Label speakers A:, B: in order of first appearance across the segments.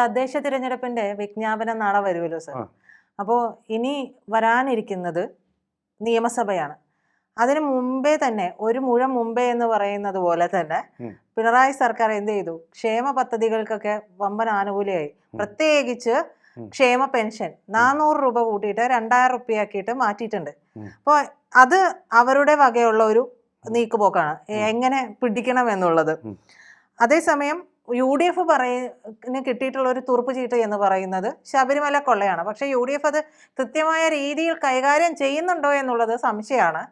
A: തദ്ദേശ തിരഞ്ഞെടുപ്പിന്റെ വിജ്ഞാപനം നാളെ വരുമല്ലോ സർ അപ്പോൾ ഇനി വരാനിരിക്കുന്നത് നിയമസഭയാണ് അതിനു മുമ്പേ തന്നെ ഒരു മുഴം മുമ്പേ എന്ന് പറയുന്നത് പോലെ തന്നെ പിണറായി സർക്കാർ എന്ത് ചെയ്തു ക്ഷേമ പദ്ധതികൾക്കൊക്കെ വമ്പൻ ആനുകൂല്യമായി പ്രത്യേകിച്ച് ക്ഷേമ പെൻഷൻ നാനൂറ് രൂപ കൂട്ടിയിട്ട് രണ്ടായിരം ആക്കിയിട്ട് മാറ്റിയിട്ടുണ്ട് അപ്പോൾ അത് അവരുടെ വകയുള്ള ഒരു നീക്കുപോക്കാണ് എങ്ങനെ പിടിക്കണം എന്നുള്ളത് അതേസമയം യു ഡി എഫ് പറയുന്ന കിട്ടിയിട്ടുള്ള ഒരു തുറുപ്പ് ചീട്ട് എന്ന് പറയുന്നത് ശബരിമല കൊള്ളയാണ് പക്ഷെ യു ഡി എഫ് അത് കൃത്യമായ രീതിയിൽ കൈകാര്യം ചെയ്യുന്നുണ്ടോ എന്നുള്ളത് സംശയമാണ്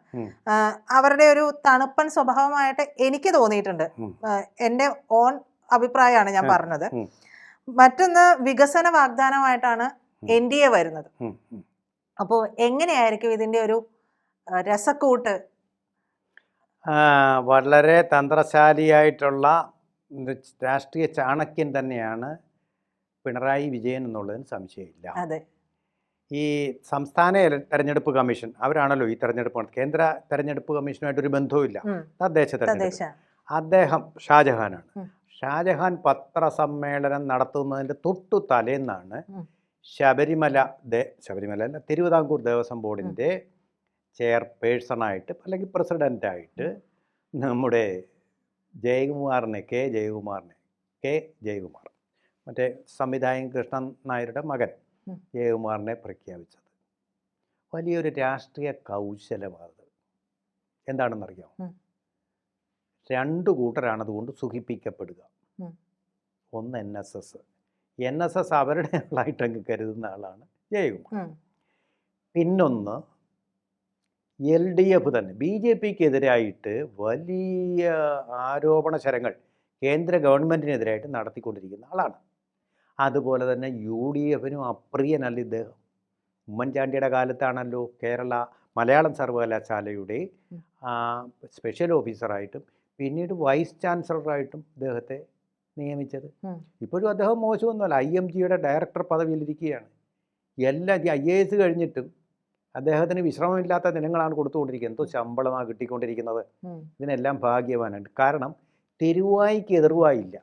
A: അവരുടെ ഒരു തണുപ്പൻ സ്വഭാവമായിട്ട് എനിക്ക് തോന്നിയിട്ടുണ്ട് എന്റെ ഓൺ അഭിപ്രായമാണ് ഞാൻ പറഞ്ഞത് മറ്റൊന്ന് വികസന വാഗ്ദാനമായിട്ടാണ് എൻ ഡി എ വരുന്നത് അപ്പോൾ എങ്ങനെയായിരിക്കും ഇതിന്റെ ഒരു രസക്കൂട്ട്
B: വളരെ തന്ത്രശാലിയായിട്ടുള്ള രാഷ്ട്രീയ ചാണക്യൻ തന്നെയാണ് പിണറായി വിജയൻ എന്നുള്ളതിന് സംശയമില്ല അതെ ഈ സംസ്ഥാന തെരഞ്ഞെടുപ്പ് കമ്മീഷൻ അവരാണല്ലോ ഈ തെരഞ്ഞെടുപ്പ് കേന്ദ്ര തെരഞ്ഞെടുപ്പ് കമ്മീഷനുമായിട്ട് ഒരു ബന്ധവുമില്ല തദ്ദേശ തെരഞ്ഞെടുപ്പ് അദ്ദേഹം ഷാജഹാനാണ് ഷാജഹാൻ പത്രസമ്മേളനം നടത്തുന്നതിൻ്റെ തൊട്ടു തലേന്നാണ് ശബരിമല ദേ ശബരിമല അല്ല തിരുവിതാംകൂർ ദേവസ്വം ബോർഡിൻ്റെ ചെയർപേഴ്സണായിട്ട് അല്ലെങ്കിൽ പ്രസിഡൻ്റായിട്ട് നമ്മുടെ ജയകുമാറിനെ കെ ജയകുമാറിനെ കെ ജയകുമാർ മറ്റേ സംവിധായകൻ കൃഷ്ണൻ നായരുടെ മകൻ ജയകുമാറിനെ പ്രഖ്യാപിച്ചത് വലിയൊരു രാഷ്ട്രീയ കൗശലമാണത് എന്താണെന്നറിയാം രണ്ടു കൂട്ടരാണ് അതുകൊണ്ട് സുഖിപ്പിക്കപ്പെടുക ഒന്ന് N S S N S S അവരുടെ ആളായിട്ടങ്ങ് കരുതുന്ന ആളാണ് ജയകുമാർ പിന്നൊന്ന് എൽ ഡി എഫ് തന്നെ ബി ജെ പിക്കെതിരായിട്ട് വലിയ ആരോപണ ശരങ്ങൾ കേന്ദ്ര ഗവൺമെൻറ്റിനെതിരായിട്ട് നടത്തിക്കൊണ്ടിരിക്കുന്ന ആളാണ് അതുപോലെ തന്നെ യു ഡി എഫിനും അപ്രിയനല്ല ഇദ്ദേഹം ഉമ്മൻചാണ്ടിയുടെ കാലത്താണല്ലോ കേരള മലയാളം സർവകലാശാലയുടെ സ്പെഷ്യൽ ഓഫീസറായിട്ടും പിന്നീട് വൈസ് ചാൻസലറായിട്ടും ഇദ്ദേഹത്തെ നിയമിച്ചത് ഇപ്പോഴും അദ്ദേഹം മോശമൊന്നുമല്ല ഐ എം ജിയുടെ ഡയറക്ടർ പദവിയിലിരിക്കുകയാണ് എല്ലാ ഐ എ എസ് കഴിഞ്ഞിട്ടും അദ്ദേഹത്തിന് വിശ്രമമില്ലാത്ത ദിനങ്ങളാണ് കൊടുത്തുകൊണ്ടിരിക്കുന്നത് എന്തോ ശമ്പളമാണ് കിട്ടിക്കൊണ്ടിരിക്കുന്നത് ഇതിനെല്ലാം ഭാഗ്യവാനുണ്ട് കാരണം തിരുവായിക്ക് എതിർവായില്ല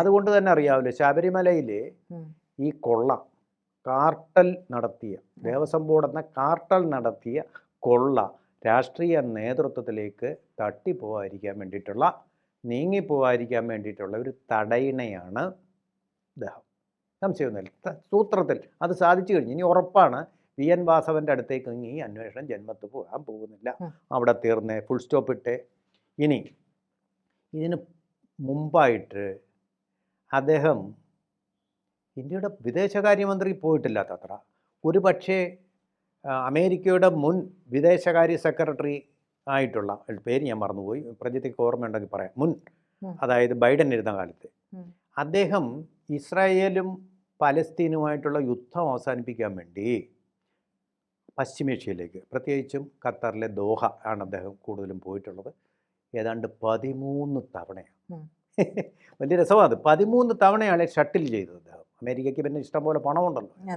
B: അതുകൊണ്ട് തന്നെ അറിയാമല്ലോ ശബരിമലയിലെ ഈ കൊള്ള കാർട്ടൽ നടത്തിയ ദേവസ്വം ബോർഡ് എന്ന കാർട്ടൽ നടത്തിയ കൊള്ള രാഷ്ട്രീയ നേതൃത്വത്തിലേക്ക് തട്ടിപ്പോവാതിരിക്കാൻ വേണ്ടിയിട്ടുള്ള നീങ്ങിപ്പോവാതിരിക്കാൻ വേണ്ടിയിട്ടുള്ള ഒരു തടയിണയാണ് ദഹം സംശയമൊന്നുമില്ല സൂത്രത്തിൽ അത് സാധിച്ചു കഴിഞ്ഞു ഇനി ഉറപ്പാണ് പി എൻ വാസവൻ്റെ അടുത്തേക്ക് ഈ അന്വേഷണം ജന്മത്ത് പോകാൻ പോകുന്നില്ല അവിടെ തീർന്നേ ഫുൾ സ്റ്റോപ്പ് ഇട്ടേ ഇനി ഇതിന് മുമ്പായിട്ട് അദ്ദേഹം ഇന്ത്യയുടെ വിദേശകാര്യമന്ത്രി പോയിട്ടില്ലാത്ത അത്ര ഒരു പക്ഷേ അമേരിക്കയുടെ മുൻ വിദേശകാര്യ സെക്രട്ടറി ആയിട്ടുള്ള പേര് ഞാൻ മറന്നുപോയി പ്രജത്തേക്ക് ഓർമ്മയുണ്ടെങ്കിൽ പറയാം മുൻ അതായത് ബൈഡൻ ഇരുന്ന കാലത്ത് അദ്ദേഹം ഇസ്രായേലും പലസ്തീനുമായിട്ടുള്ള യുദ്ധം അവസാനിപ്പിക്കാൻ വേണ്ടി പശ്ചിമേഷ്യയിലേക്ക് പ്രത്യേകിച്ചും ഖത്തറിലെ ദോഹ ആണ് അദ്ദേഹം കൂടുതലും പോയിട്ടുള്ളത് ഏതാണ്ട് പതിമൂന്ന് തവണയാണ് വലിയ രസമാണ് അത് പതിമൂന്ന് തവണയാണ് ഷട്ടിൽ ചെയ്തത് അദ്ദേഹം അമേരിക്കയ്ക്ക് പിന്നെ ഇഷ്ടംപോലെ പണമുണ്ടല്ലോ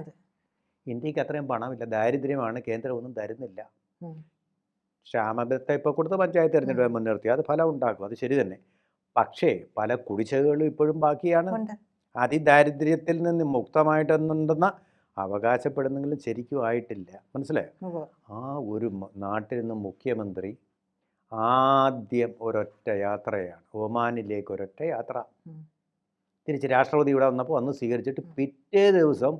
B: ഇന്ത്യക്ക് അത്രയും പണമില്ല ദാരിദ്ര്യമാണ് കേന്ദ്രം ഒന്നും തരുന്നില്ല ക്ഷാമത്തെ ഇപ്പോൾ കൊടുത്ത പഞ്ചായത്ത് തിരഞ്ഞെടുപ്പ് മുൻനിർത്തി അത് ഫലം ഉണ്ടാക്കും അത് ശരി തന്നെ പക്ഷേ പല കുടിശ്ശകളും ഇപ്പോഴും ബാക്കിയാണ് അതിദാരിദ്ര്യത്തിൽ നിന്ന് മുക്തമായിട്ടെന്നുണ്ടെന്ന അവകാശപ്പെടുന്നെങ്കിലും ശരിക്കും ആയിട്ടില്ല മനസ്സിലായോ ആ ഒരു നാട്ടിൽ നിന്ന് മുഖ്യമന്ത്രി ആദ്യം ഒരൊറ്റ യാത്രയാണ് ഒമാനിലേക്ക് ഒരൊറ്റ യാത്ര തിരിച്ച് രാഷ്ട്രപതി ഇവിടെ വന്നപ്പോൾ വന്ന് സ്വീകരിച്ചിട്ട് പിറ്റേ ദിവസം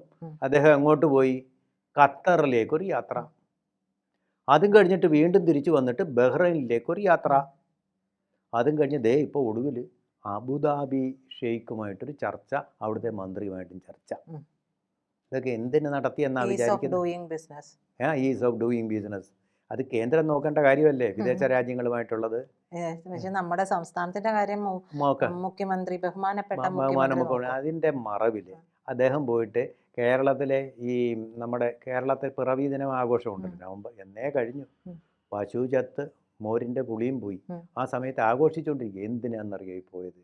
B: അദ്ദേഹം അങ്ങോട്ട് പോയി ഖത്തറിലേക്ക് ഒരു യാത്ര അതും കഴിഞ്ഞിട്ട് വീണ്ടും തിരിച്ചു വന്നിട്ട് ബഹ്റൈനിലേക്ക് ഒരു യാത്ര അതും കഴിഞ്ഞ് ദേ ഇപ്പോൾ ഒടുവിൽ അബുദാബി ഷെയ്ഖുമായിട്ടൊരു ചർച്ച അവിടുത്തെ മന്ത്രിയുമായിട്ടും ചർച്ച ഇതൊക്കെ എന്തിന് നടത്തിയെന്നാണ് വിചാരിക്കുന്നത് ആ ഈസ് ബിസിനസ് അത് കേന്ദ്രം നോക്കേണ്ട കാര്യമല്ലേ വിദേശ രാജ്യങ്ങളുമായിട്ടുള്ളത്
A: നമ്മുടെ സംസ്ഥാനത്തിന്റെ കാര്യം മുഖ്യമന്ത്രി ബഹുമാനപ്പെട്ട
B: അതിന്റെ മറവില് അദ്ദേഹം പോയിട്ട് കേരളത്തിലെ ഈ നമ്മുടെ കേരളത്തിൽ പിറവി ദിനം ആഘോഷമുണ്ടല്ലോ നവംബർ എന്നേ കഴിഞ്ഞു പശു ചത്ത് മോരിന്റെ പുളിയും പോയി ആ സമയത്ത് ആഘോഷിച്ചുകൊണ്ടിരിക്കുക എന്തിനാണെന്നറിയാം പോയത്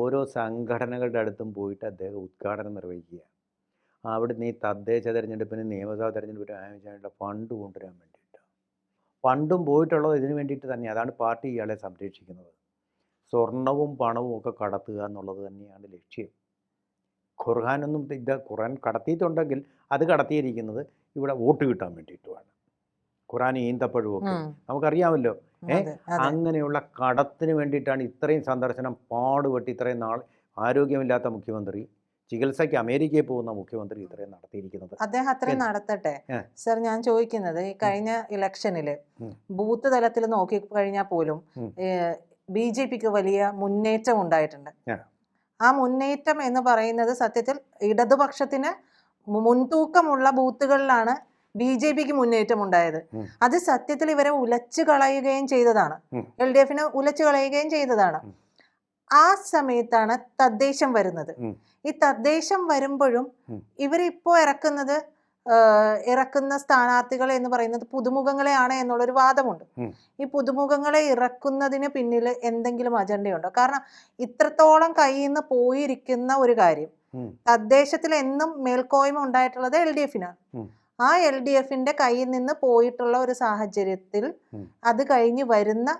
B: ഓരോ സംഘടനകളുടെ അടുത്തും പോയിട്ട് അദ്ദേഹം ഉദ്ഘാടനം നിർവഹിക്കുക അവിടുന്ന് ഈ തദ്ദേശ തെരഞ്ഞെടുപ്പിന് നിയമസഭാ തെരഞ്ഞെടുപ്പിന് ആവശ്യമായിട്ടുള്ള ഫണ്ട് കൊണ്ടുവരാൻ വേണ്ടിയിട്ടാണ് ഫണ്ടും പോയിട്ടുള്ളത് ഇതിനു വേണ്ടിയിട്ട് തന്നെ അതാണ് പാർട്ടി ഇയാളെ സംരക്ഷിക്കുന്നത് സ്വർണവും പണവും ഒക്കെ കടത്തുക എന്നുള്ളത് തന്നെയാണ് ലക്ഷ്യം ഖുർഹാനൊന്നും ഇത് ഖുർആൻ കടത്തിയിട്ടുണ്ടെങ്കിൽ അത് കടത്തിയിരിക്കുന്നത് ഇവിടെ വോട്ട് കിട്ടാൻ വേണ്ടിയിട്ടുമാണ് ഖുർആൻ ഒക്കെ നമുക്കറിയാമല്ലോ ഏഹ് അങ്ങനെയുള്ള കടത്തിന് വേണ്ടിയിട്ടാണ് ഇത്രയും സന്ദർശനം പാടുപെട്ട് ഇത്രയും നാൾ ആരോഗ്യമില്ലാത്ത മുഖ്യമന്ത്രി ചികിത്സയ്ക്ക് അമേരിക്കയിൽ പോകുന്ന മുഖ്യമന്ത്രി ഇത്രയും നടത്തിയിരിക്കുന്നത്
A: അദ്ദേഹം അത്രയും നടത്തട്ടെ സർ ഞാൻ ചോദിക്കുന്നത് ഈ കഴിഞ്ഞ ഇലക്ഷനില് ബൂത്ത് തലത്തിൽ നോക്കി കഴിഞ്ഞാൽ പോലും ബി ജെ പിക്ക് വലിയ മുന്നേറ്റം ഉണ്ടായിട്ടുണ്ട് ആ മുന്നേറ്റം എന്ന് പറയുന്നത് സത്യത്തിൽ ഇടതുപക്ഷത്തിന് മുൻതൂക്കമുള്ള ബൂത്തുകളിലാണ് ബി ജെ പിക്ക് മുന്നേറ്റം ഉണ്ടായത് അത് സത്യത്തിൽ ഇവരെ ഉലച്ചു കളയുകയും ചെയ്തതാണ് എൽ ഡി എഫിനെ ഉലച്ചു കളയുകയും ചെയ്തതാണ് ആ സമയത്താണ് തദ്ദേശം വരുന്നത് ഈ തദ്ദേശം വരുമ്പോഴും ഇവരിപ്പോ ഇറക്കുന്നത് ഇറക്കുന്ന സ്ഥാനാർത്ഥികൾ എന്ന് പറയുന്നത് പുതുമുഖങ്ങളെയാണ് എന്നുള്ളൊരു വാദമുണ്ട് ഈ പുതുമുഖങ്ങളെ ഇറക്കുന്നതിന് പിന്നിൽ എന്തെങ്കിലും അജണ്ടയുണ്ടോ കാരണം ഇത്രത്തോളം കയ്യിൽ നിന്ന് പോയിരിക്കുന്ന ഒരു കാര്യം തദ്ദേശത്തിൽ എന്നും മേൽക്കോയ്മ ഉണ്ടായിട്ടുള്ളത് എൽ ഡി എഫിനാണ് ആ എൽ ഡി എഫിന്റെ കയ്യിൽ നിന്ന് പോയിട്ടുള്ള ഒരു സാഹചര്യത്തിൽ അത് കഴിഞ്ഞ് വരുന്ന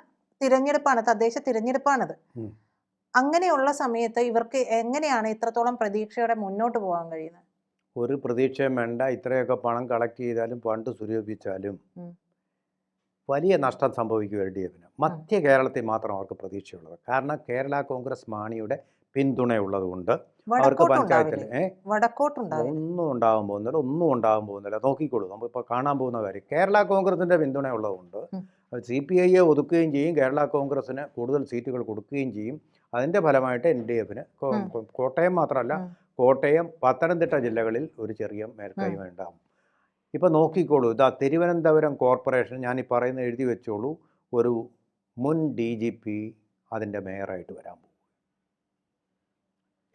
A: തിരഞ്ഞെടുപ്പാണ് തദ്ദേശ തിരഞ്ഞെടുപ്പാണത് അങ്ങനെയുള്ള സമയത്ത് ഇവർക്ക് എങ്ങനെയാണ് ഇത്രത്തോളം പ്രതീക്ഷയോടെ മുന്നോട്ട് പോകാൻ കഴിയുന്നത്
B: ഒരു പ്രതീക്ഷയും വേണ്ട ഇത്രയൊക്കെ പണം കളക്ട് ചെയ്താലും പണ്ട് സ്വരൂപിച്ചാലും വലിയ നഷ്ടം സംഭവിക്കും എൽ ഡി എഫിന് മധ്യ കേരളത്തിൽ മാത്രം അവർക്ക് പ്രതീക്ഷയുള്ളത് കാരണം കേരള കോൺഗ്രസ് മാണിയുടെ പിന്തുണയുള്ളതുകൊണ്ട്
A: അവർക്ക് പഞ്ചായത്തിൽ
B: ഒന്നും ഉണ്ടാകാൻ പോകുന്നില്ല ഒന്നും ഉണ്ടാകാൻ പോകുന്നില്ല നോക്കിക്കോളൂ നമ്മളിപ്പോൾ കാണാൻ പോകുന്ന കാര്യം കേരള കോൺഗ്രസിൻ്റെ പിന്തുണയുള്ളതുകൊണ്ട് സി പി ഐയെ ഒതുക്കുകയും ചെയ്യും കേരള കോൺഗ്രസ്സിന് കൂടുതൽ സീറ്റുകൾ കൊടുക്കുകയും ചെയ്യും അതിൻ്റെ ഫലമായിട്ട് എൻ ഡി എഫിന് കോട്ടയം മാത്രമല്ല കോട്ടയം പത്തനംതിട്ട ജില്ലകളിൽ ഒരു ചെറിയ മേൽക്കൈമ ഉണ്ടാകും ഇപ്പോൾ നോക്കിക്കോളൂ ഇതാ തിരുവനന്തപുരം കോർപ്പറേഷൻ ഞാൻ ഈ പറയുന്ന എഴുതി വെച്ചോളൂ ഒരു മുൻ ഡി ജി പി അതിൻ്റെ മേയറായിട്ട് വരാൻ പോകും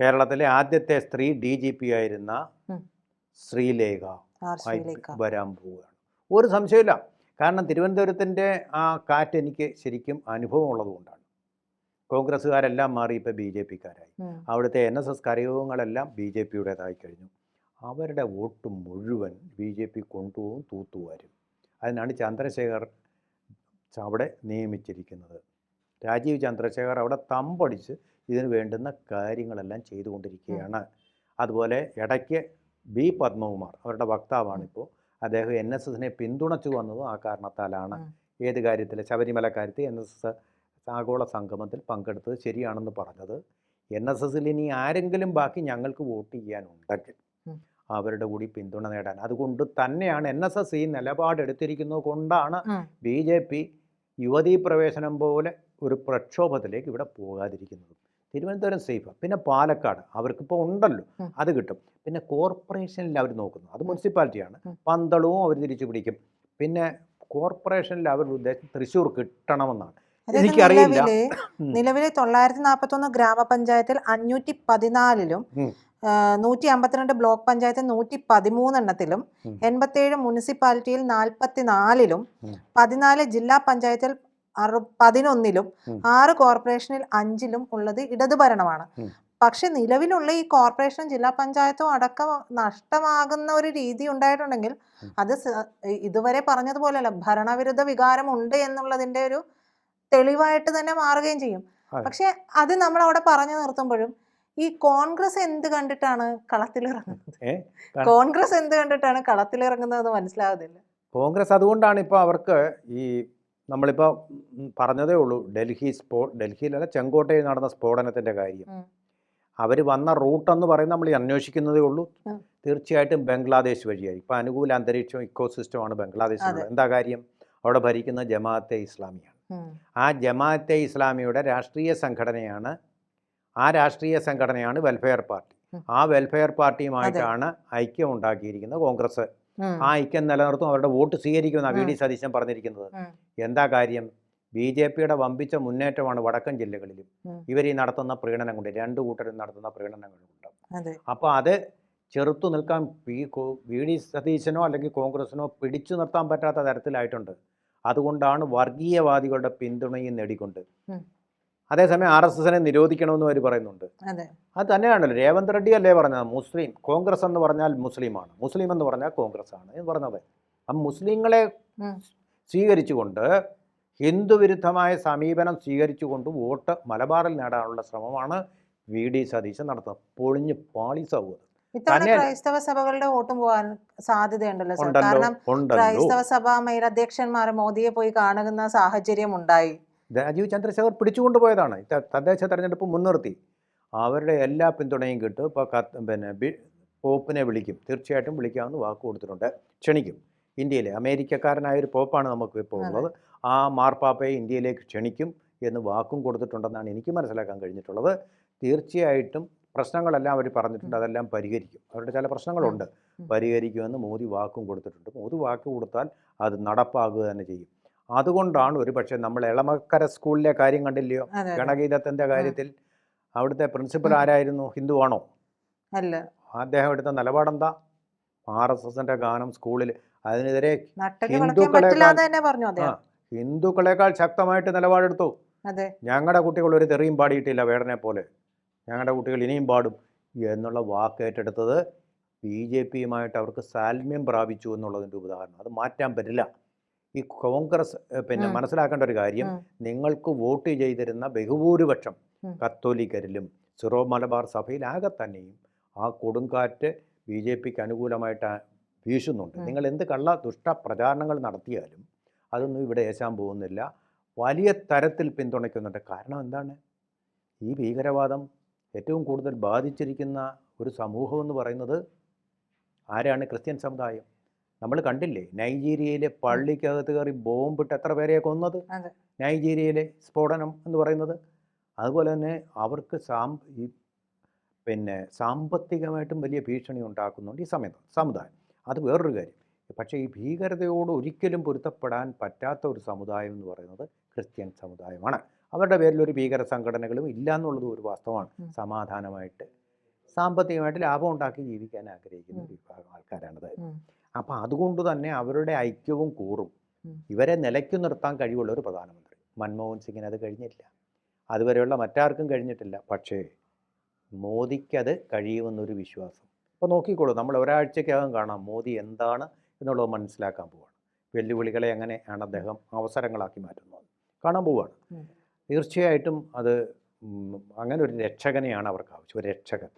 B: കേരളത്തിലെ ആദ്യത്തെ സ്ത്രീ ഡി ജി പി ആയിരുന്ന ശ്രീലേഖ വരാൻ പോവുകയാണ് ഒരു സംശയമില്ല കാരണം തിരുവനന്തപുരത്തിൻ്റെ ആ കാറ്റ് എനിക്ക് ശരിക്കും അനുഭവമുള്ളതുകൊണ്ടാണ് കോൺഗ്രസ്സുകാരെല്ലാം മാറി ഇപ്പോൾ ബി ജെ പിക്കാരായി അവിടുത്തെ എൻ എസ് എസ് കരയോഗങ്ങളെല്ലാം ബി ജെ പിയുടേതായി കഴിഞ്ഞു അവരുടെ വോട്ട് മുഴുവൻ ബി ജെ പി കൊണ്ടുപോകും തൂത്തുവാരും അതിനാണ് ചന്ദ്രശേഖർ അവിടെ നിയമിച്ചിരിക്കുന്നത് രാജീവ് ചന്ദ്രശേഖർ അവിടെ തമ്പടിച്ച് ഇതിന് വേണ്ടുന്ന കാര്യങ്ങളെല്ലാം ചെയ്തുകൊണ്ടിരിക്കുകയാണ് അതുപോലെ ഇടയ്ക്ക് ബി പത്മകുമാർ അവരുടെ വക്താവാണിപ്പോൾ അദ്ദേഹം എൻ എസ് എസിനെ പിന്തുണച്ചു വന്നതും ആ കാരണത്താലാണ് ഏത് കാര്യത്തിൽ ശബരിമല കാര്യത്തിൽ എൻ എസ് എസ് ആഗോള സംഗമത്തിൽ പങ്കെടുത്തത് ശരിയാണെന്ന് പറഞ്ഞത് എൻ എസ് എസിൽ ഇനി ആരെങ്കിലും ബാക്കി ഞങ്ങൾക്ക് വോട്ട് ചെയ്യാനുണ്ടെങ്കിൽ അവരുടെ കൂടി പിന്തുണ നേടാൻ അതുകൊണ്ട് തന്നെയാണ് എൻ എസ് എസ് ഈ നിലപാടെടുത്തിരിക്കുന്നത് കൊണ്ടാണ് ബി ജെ പി യുവതീ പ്രവേശനം പോലെ ഒരു പ്രക്ഷോഭത്തിലേക്ക് ഇവിടെ പോകാതിരിക്കുന്നത് തിരുവനന്തപുരം സേഫ് പിന്നെ പാലക്കാട് അവർക്കിപ്പോൾ ഉണ്ടല്ലോ അത് കിട്ടും പിന്നെ കോർപ്പറേഷനിൽ അവർ നോക്കുന്നു അത് മുനിസിപ്പാലിറ്റിയാണ് പന്തളവും അവർ തിരിച്ചു പിടിക്കും പിന്നെ കോർപ്പറേഷനിൽ അവരുടെ ഉദ്ദേശം തൃശ്ശൂർ കിട്ടണമെന്നാണ്
A: നിലവിലെ നിലവിലെ തൊള്ളായിരത്തി നാൽപ്പത്തൊന്ന് ഗ്രാമപഞ്ചായത്തിൽ അഞ്ഞൂറ്റി പതിനാലിലും നൂറ്റി അമ്പത്തിരണ്ട് ബ്ലോക്ക് പഞ്ചായത്ത് നൂറ്റി പതിമൂന്നെണ്ണത്തിലും എൺപത്തിയേഴ് മുനിസിപ്പാലിറ്റിയിൽ നാൽപ്പത്തിനാലിലും പതിനാല് ജില്ലാ പഞ്ചായത്തിൽ അറു പതിനൊന്നിലും ആറ് കോർപ്പറേഷനിൽ അഞ്ചിലും ഉള്ളത് ഇടതുഭരണമാണ് പക്ഷെ നിലവിലുള്ള ഈ കോർപ്പറേഷനും ജില്ലാ പഞ്ചായത്തും അടക്കം നഷ്ടമാകുന്ന ഒരു രീതി ഉണ്ടായിട്ടുണ്ടെങ്കിൽ അത് ഇതുവരെ പറഞ്ഞതുപോലെയല്ല ഭരണവിരുദ്ധ വികാരം ഉണ്ട് ഒരു തെളിവായിട്ട് തന്നെ മാറുകയും ചെയ്യും പക്ഷെ അത് നമ്മൾ അവിടെ പറഞ്ഞു നിർത്തുമ്പോഴും ഈ കോൺഗ്രസ് എന്ത് കണ്ടിട്ടാണ് കളത്തിലിറങ്ങുന്നത് കോൺഗ്രസ് എന്ത് കണ്ടിട്ടാണ് എന്ന് മനസ്സിലാകുന്നില്ല
B: കോൺഗ്രസ് അതുകൊണ്ടാണ് ഇപ്പോൾ അവർക്ക് ഈ നമ്മളിപ്പോൾ പറഞ്ഞതേ ഉള്ളൂ ഡൽഹി സ്ഫോ ഡൽഹിയിലല്ല ചെങ്കോട്ടയിൽ നടന്ന സ്ഫോടനത്തിൻ്റെ കാര്യം അവർ വന്ന റൂട്ടെന്ന് പറയുന്നത് നമ്മൾ അന്വേഷിക്കുന്നതേ ഉള്ളൂ തീർച്ചയായിട്ടും ബംഗ്ലാദേശ് വഴിയായി ഇപ്പോൾ അനുകൂല അന്തരീക്ഷം ഇക്കോസിസ്റ്റമാണ് ബംഗ്ലാദേശ് എന്താ കാര്യം അവിടെ ഭരിക്കുന്ന ജമാഅത്തെ ഇസ്ലാമിയാണ് ആ ജമാഅത്തെ ഇസ്ലാമിയുടെ രാഷ്ട്രീയ സംഘടനയാണ് ആ രാഷ്ട്രീയ സംഘടനയാണ് വെൽഫെയർ പാർട്ടി ആ വെൽഫെയർ പാർട്ടിയുമായിട്ടാണ് ഐക്യം ഉണ്ടാക്കിയിരിക്കുന്നത് കോൺഗ്രസ് ആ ഐക്യം നിലനിർത്തും അവരുടെ വോട്ട് സ്വീകരിക്കുമെന്ന് വി ഡി സതീശൻ പറഞ്ഞിരിക്കുന്നത് എന്താ കാര്യം ബി ജെ പിയുടെ വമ്പിച്ച മുന്നേറ്റമാണ് വടക്കൻ ജില്ലകളിലും ഇവർ ഈ നടത്തുന്ന പ്രീണനം കൊണ്ട് രണ്ട് കൂട്ടരും നടത്തുന്ന പ്രീണനങ്ങളുണ്ട് അപ്പോൾ അത് ചെറുത്തു നിൽക്കാൻ വി ഡി സതീശനോ അല്ലെങ്കിൽ കോൺഗ്രസിനോ പിടിച്ചു നിർത്താൻ പറ്റാത്ത തരത്തിലായിട്ടുണ്ട് അതുകൊണ്ടാണ് വർഗീയവാദികളുടെ പിന്തുണയും നേടിക്കൊണ്ട് അതേസമയം ആർ എസ് എസിനെ നിരോധിക്കണമെന്ന് അവർ പറയുന്നുണ്ട് അത് തന്നെയാണല്ലോ രേവന്ത് റെഡ്ഡി അല്ലേ പറഞ്ഞത് മുസ്ലിം കോൺഗ്രസ് എന്ന് പറഞ്ഞാൽ മുസ്ലിമാണ് മുസ്ലിം എന്ന് പറഞ്ഞാൽ കോൺഗ്രസ് ആണ് എന്ന് പറഞ്ഞത് അപ്പം മുസ്ലിങ്ങളെ സ്വീകരിച്ചുകൊണ്ട് ഹിന്ദുവിരുദ്ധമായ സമീപനം സ്വീകരിച്ചുകൊണ്ട് വോട്ട് മലബാറിൽ നേടാനുള്ള ശ്രമമാണ് വി ഡി സതീശൻ നടത്തുന്നത് പൊളിഞ്ഞ് പാളിസാവുക
A: ഇത്തവണ ക്രൈസ്തവ സഭകളുടെ വോട്ടും പോകാൻ സാധ്യതയുണ്ടല്ലോ കാരണം ക്രൈസ്തവ സഭ അധ്യക്ഷന്മാർ മോദിയെ പോയി കാണുന്ന സാഹചര്യം ഉണ്ടായി
B: രാജീവ് ചന്ദ്രശേഖർ പോയതാണ് തദ്ദേശ തെരഞ്ഞെടുപ്പ് മുൻനിർത്തി അവരുടെ എല്ലാ പിന്തുണയും കിട്ടും ഇപ്പോൾ പിന്നെ പോപ്പിനെ വിളിക്കും തീർച്ചയായിട്ടും വിളിക്കാമെന്ന് വാക്ക് കൊടുത്തിട്ടുണ്ട് ക്ഷണിക്കും ഇന്ത്യയിലെ അമേരിക്കക്കാരനായ ഒരു പോപ്പാണ് നമുക്ക് ഇപ്പോൾ ഉള്ളത് ആ മാർപ്പാപ്പയെ ഇന്ത്യയിലേക്ക് ക്ഷണിക്കും എന്ന് വാക്കും കൊടുത്തിട്ടുണ്ടെന്നാണ് എനിക്ക് മനസ്സിലാക്കാൻ കഴിഞ്ഞിട്ടുള്ളത് തീർച്ചയായിട്ടും പ്രശ്നങ്ങളെല്ലാം അവർ പറഞ്ഞിട്ടുണ്ട് അതെല്ലാം പരിഹരിക്കും അവരുടെ ചില പ്രശ്നങ്ങളുണ്ട് പരിഹരിക്കുമെന്ന് മോദി വാക്കും കൊടുത്തിട്ടുണ്ട് മോദി വാക്ക് കൊടുത്താൽ അത് നടപ്പാക്കുക തന്നെ ചെയ്യും അതുകൊണ്ടാണ് ഒരു പക്ഷേ നമ്മൾ എളമക്കര സ്കൂളിലെ കാര്യം കണ്ടില്ലയോ ഗണഗീതത്തിൻ്റെ കാര്യത്തിൽ അവിടുത്തെ പ്രിൻസിപ്പൽ ആരായിരുന്നു ഹിന്ദുവാണോ അല്ല അദ്ദേഹം എടുത്ത നിലപാടെന്താ ആർ എസ് എസിന്റെ ഗാനം സ്കൂളിൽ അതിനെതിരെ ഹിന്ദുക്കളെ ഹിന്ദുക്കളെക്കാൾ ശക്തമായിട്ട് നിലപാടെടുത്തു ഞങ്ങളുടെ കുട്ടികൾ ഒരു തെറിയും പാടിയിട്ടില്ല വേടനെ പോലെ ഞങ്ങളുടെ കുട്ടികൾ ഇനിയും പാടും എന്നുള്ള വാക്ക് ഏറ്റെടുത്തത് ബി ജെ പിയുമായിട്ട് അവർക്ക് സാൽമ്യം പ്രാപിച്ചു എന്നുള്ളതിൻ്റെ ഉദാഹരണം അത് മാറ്റാൻ പറ്റില്ല ഈ കോൺഗ്രസ് പിന്നെ മനസ്സിലാക്കേണ്ട ഒരു കാര്യം നിങ്ങൾക്ക് വോട്ട് ചെയ്തിരുന്ന ബഹുഭൂരിപക്ഷം കത്തോലിക്കരിലും സിറോ മലബാർ സഭയിലാകെ തന്നെയും ആ കൊടുങ്കാറ്റ് ബി ജെ പിക്ക് അനുകൂലമായിട്ട് വീശുന്നുണ്ട് നിങ്ങൾ എന്ത് കള്ള ദുഷ്ട പ്രചാരണങ്ങൾ നടത്തിയാലും അതൊന്നും ഇവിടെ ഏശാൻ പോകുന്നില്ല വലിയ തരത്തിൽ പിന്തുണയ്ക്കുന്നുണ്ട് കാരണം എന്താണ് ഈ ഭീകരവാദം ഏറ്റവും കൂടുതൽ ബാധിച്ചിരിക്കുന്ന ഒരു സമൂഹം എന്ന് പറയുന്നത് ആരാണ് ക്രിസ്ത്യൻ സമുദായം നമ്മൾ കണ്ടില്ലേ നൈജീരിയയിലെ പള്ളിക്കകത്ത് കയറി ബോംബിട്ട് എത്ര പേരെ കൊന്നത് നൈജീരിയയിലെ സ്ഫോടനം എന്ന് പറയുന്നത് അതുപോലെ തന്നെ അവർക്ക് സാം പിന്നെ സാമ്പത്തികമായിട്ടും വലിയ ഭീഷണി ഉണ്ടാക്കുന്നുണ്ട് ഈ സമയത്ത് സമുദായം അത് വേറൊരു കാര്യം പക്ഷേ ഈ ഭീകരതയോട് ഒരിക്കലും പൊരുത്തപ്പെടാൻ പറ്റാത്ത ഒരു സമുദായം എന്ന് പറയുന്നത് ക്രിസ്ത്യൻ സമുദായമാണ് അവരുടെ പേരിൽ ഒരു ഭീകര സംഘടനകളും ഇല്ല എന്നുള്ളത് ഒരു വാസ്തവമാണ് സമാധാനമായിട്ട് സാമ്പത്തികമായിട്ട് ലാഭം ഉണ്ടാക്കി ജീവിക്കാൻ ആഗ്രഹിക്കുന്ന ഒരു വിഭാഗം ആൾക്കാരാണത് അപ്പോൾ അതുകൊണ്ട് തന്നെ അവരുടെ ഐക്യവും കൂറും ഇവരെ നിലയ്ക്കു നിർത്താൻ കഴിവുള്ള ഒരു പ്രധാനമന്ത്രി മൻമോഹൻ സിംഗിന് അത് കഴിഞ്ഞില്ല അതുവരെയുള്ള മറ്റാർക്കും കഴിഞ്ഞിട്ടില്ല പക്ഷേ മോദിക്കത് കഴിയുമെന്നൊരു വിശ്വാസം അപ്പോൾ നോക്കിക്കോളൂ നമ്മൾ ഒരാഴ്ചക്കകം കാണാം മോദി എന്താണ് എന്നുള്ളത് മനസ്സിലാക്കാൻ പോവുകയാണ് വെല്ലുവിളികളെ എങ്ങനെയാണ് അദ്ദേഹം അവസരങ്ങളാക്കി മാറ്റുന്നത് കാണാൻ പോവുകയാണ് തീർച്ചയായിട്ടും അത് അങ്ങനെ ഒരു രക്ഷകനെയാണ് അവർക്ക് ആവശ്യം ഒരു രക്ഷകൻ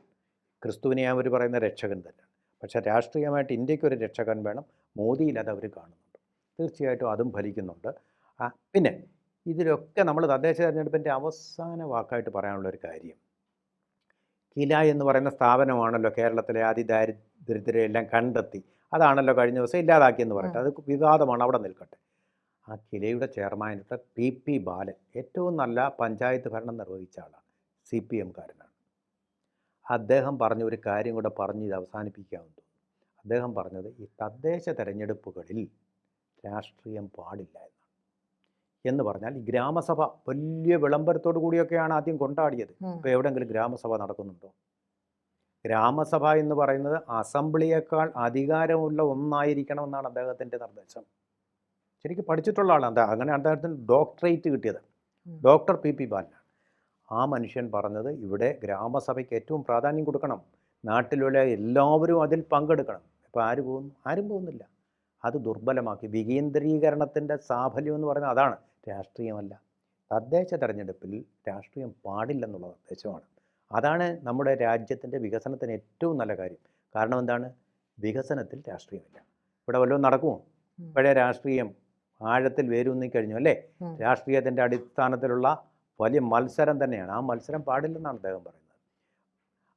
B: ക്രിസ്തുവിനെ അവർ പറയുന്ന രക്ഷകൻ തന്നെയാണ് പക്ഷേ രാഷ്ട്രീയമായിട്ട് ഇന്ത്യക്ക് ഒരു രക്ഷകൻ വേണം മോദിയിൽ അത് അവർ കാണുന്നുണ്ട് തീർച്ചയായിട്ടും അതും ഫലിക്കുന്നുണ്ട് പിന്നെ ഇതിലൊക്കെ നമ്മൾ തദ്ദേശ തെരഞ്ഞെടുപ്പിൻ്റെ അവസാന വാക്കായിട്ട് പറയാനുള്ള ഒരു കാര്യം കില എന്ന് പറയുന്ന സ്ഥാപനമാണല്ലോ കേരളത്തിലെ എല്ലാം കണ്ടെത്തി അതാണല്ലോ കഴിഞ്ഞ ദിവസം ഇല്ലാതാക്കിയെന്ന് പറയട്ടെ അത് വിവാദമാണ് അവിടെ നിൽക്കട്ടെ ആ കിലയുടെ ചെയർമാനായിട്ട് പി പി ബാലൻ ഏറ്റവും നല്ല പഞ്ചായത്ത് ഭരണം നിർവഹിച്ച ആളാണ് സി പി എംകാരനാണ് അദ്ദേഹം പറഞ്ഞ ഒരു കാര്യം കൂടെ പറഞ്ഞ് ഇത് അവസാനിപ്പിക്കാമെന്ന് അദ്ദേഹം പറഞ്ഞത് ഈ തദ്ദേശ തെരഞ്ഞെടുപ്പുകളിൽ രാഷ്ട്രീയം പാടില്ല എന്നാണ് എന്ന് പറഞ്ഞാൽ ഈ ഗ്രാമസഭ വലിയ വിളംബരത്തോടു കൂടിയൊക്കെയാണ് ആദ്യം കൊണ്ടാടിയത് ഇപ്പോൾ എവിടെയെങ്കിലും ഗ്രാമസഭ നടക്കുന്നുണ്ടോ ഗ്രാമസഭ എന്ന് പറയുന്നത് അസംബ്ലിയേക്കാൾ അധികാരമുള്ള ഒന്നായിരിക്കണമെന്നാണ് അദ്ദേഹത്തിൻ്റെ നിർദ്ദേശം ശരിക്കും പഠിച്ചിട്ടുള്ള ആളാണ് അത് അങ്ങനെ അദ്ദേഹത്തിന് ഡോക്ടറേറ്റ് കിട്ടിയത് ഡോക്ടർ പി പി ബാലനാണ് ആ മനുഷ്യൻ പറഞ്ഞത് ഇവിടെ ഗ്രാമസഭയ്ക്ക് ഏറ്റവും പ്രാധാന്യം കൊടുക്കണം നാട്ടിലുള്ള എല്ലാവരും അതിൽ പങ്കെടുക്കണം ഇപ്പോൾ ആര് പോകുന്നു ആരും പോകുന്നില്ല അത് ദുർബലമാക്കി വികേന്ദ്രീകരണത്തിൻ്റെ സാഫല്യം എന്ന് പറയുന്നത് അതാണ് രാഷ്ട്രീയമല്ല തദ്ദേശ തെരഞ്ഞെടുപ്പിൽ രാഷ്ട്രീയം പാടില്ലെന്നുള്ള നിർദ്ദേശമാണ് അതാണ് നമ്മുടെ രാജ്യത്തിൻ്റെ വികസനത്തിന് ഏറ്റവും നല്ല കാര്യം കാരണം എന്താണ് വികസനത്തിൽ രാഷ്ട്രീയമില്ല ഇവിടെ വല്ലതും നടക്കുമോ ഇവിടെ രാഷ്ട്രീയം ആഴത്തിൽ വേരൂന്നിക്കഴിഞ്ഞു അല്ലേ രാഷ്ട്രീയത്തിൻ്റെ അടിസ്ഥാനത്തിലുള്ള വലിയ മത്സരം തന്നെയാണ് ആ മത്സരം പാടില്ലെന്നാണ് അദ്ദേഹം പറയുന്നത്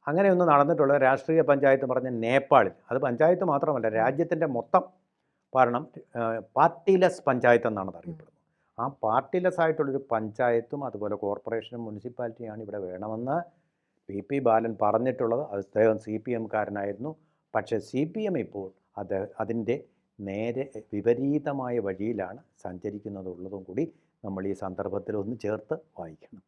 B: അങ്ങനെയൊന്നും നടന്നിട്ടുള്ളത് രാഷ്ട്രീയ പഞ്ചായത്ത് പറഞ്ഞ നേപ്പാളിൽ അത് പഞ്ചായത്ത് മാത്രമല്ല രാജ്യത്തിൻ്റെ മൊത്തം കാരണം പാർട്ടിലെസ് പഞ്ചായത്ത് എന്നാണ് അറിയപ്പെടുന്നത് ആ പാർട്ടിലെസ് ആയിട്ടുള്ളൊരു പഞ്ചായത്തും അതുപോലെ കോർപ്പറേഷനും മുനിസിപ്പാലിറ്റിയാണ് ഇവിടെ വേണമെന്ന് പി പി ബാലൻ പറഞ്ഞിട്ടുള്ളത് അദ്ദേഹം സി പി എംകാരനായിരുന്നു പക്ഷേ സി പി എം ഇപ്പോൾ അത് അതിൻ്റെ നേരെ വിപരീതമായ വഴിയിലാണ് സഞ്ചരിക്കുന്നതുള്ളതും കൂടി നമ്മൾ ഈ സന്ദർഭത്തിൽ ഒന്ന് ചേർത്ത് വായിക്കണം